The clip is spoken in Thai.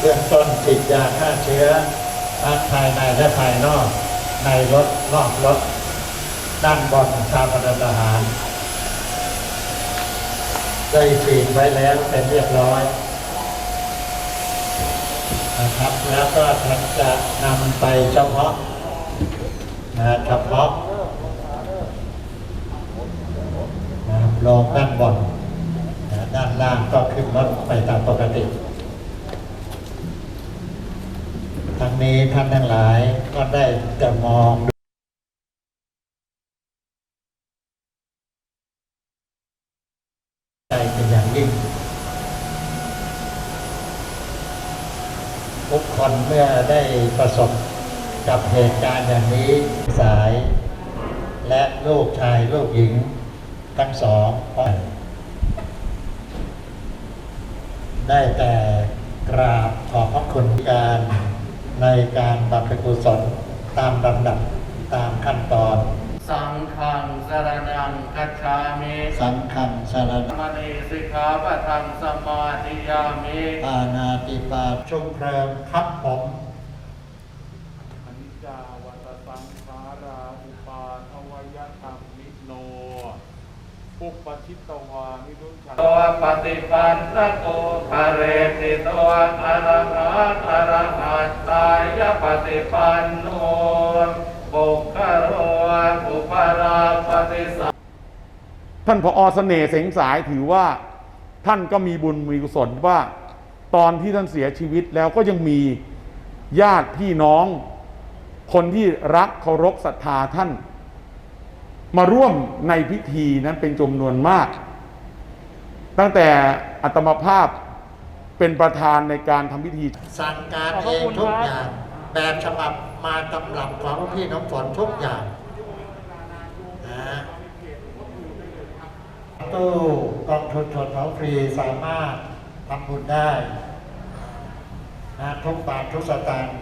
เบื้องต้นฉีดยาฆ่าเชื้อทั้งภายในและภายนอก ในรถนอกรถ ด้านบนชาปนทหาร ได้ฉีดไว้แล้วเป็นเรียบร้อยนะครับแล้วก็ท่านจะนำไปเฉพาะนะเฉพาะนะลงด้านบนนะด้านล่างก็ขึ้นรถไปตามปกติ ทั้งนี้ท่านทั้งหลายก็ได้จะมองดูใจเป็นอย่างยิ่งทุกคนเมื่อได้ประสบกับเหตุการณ์อย่างนี้สาย และลูกชายลูกหญิง ทั้งสองได้แต่กราบขอบพระคุณการ ในการบำเพ็ญกุศลตามลำดับตามขั้นตอน สังฆังสรนังคัจฉามิสังขันสารมณีสิกขาปะทังสมาธิยามิปานาติปาชุมเพลิงครับผมอนิจจาวัตสังขาราอุปาทวยธรรมนิโนปุปปชิตตวานิรุชันตัวปฏิปันนโกภะเรติตัวอรหันต์อรหันตายป ฏิปันโนปุคโรอุปราปฏิสัท่านพอเสน่ห์เสงสายถือว่าท่านก็มีบุญมีกุศลว่า ตอนที่ท่านเสียชีวิตแล้วก็ยังมีญาติพี่น้อง คนที่รักเคารพศรัทธาท่าน มาร่วมในพิธีนั้นเป็นจำนวนมาก ตั้งแต่อัตมภาพเป็นประธานในการทำพิธี สั่งการเองทุกอย่าง แบบฉบับมาตำรับของพี่น้องฝนทุกอย่างนะตู้กองทุนชนเผาฟรีสามารถทำบุญได้นะทุกบาททุกสตางค์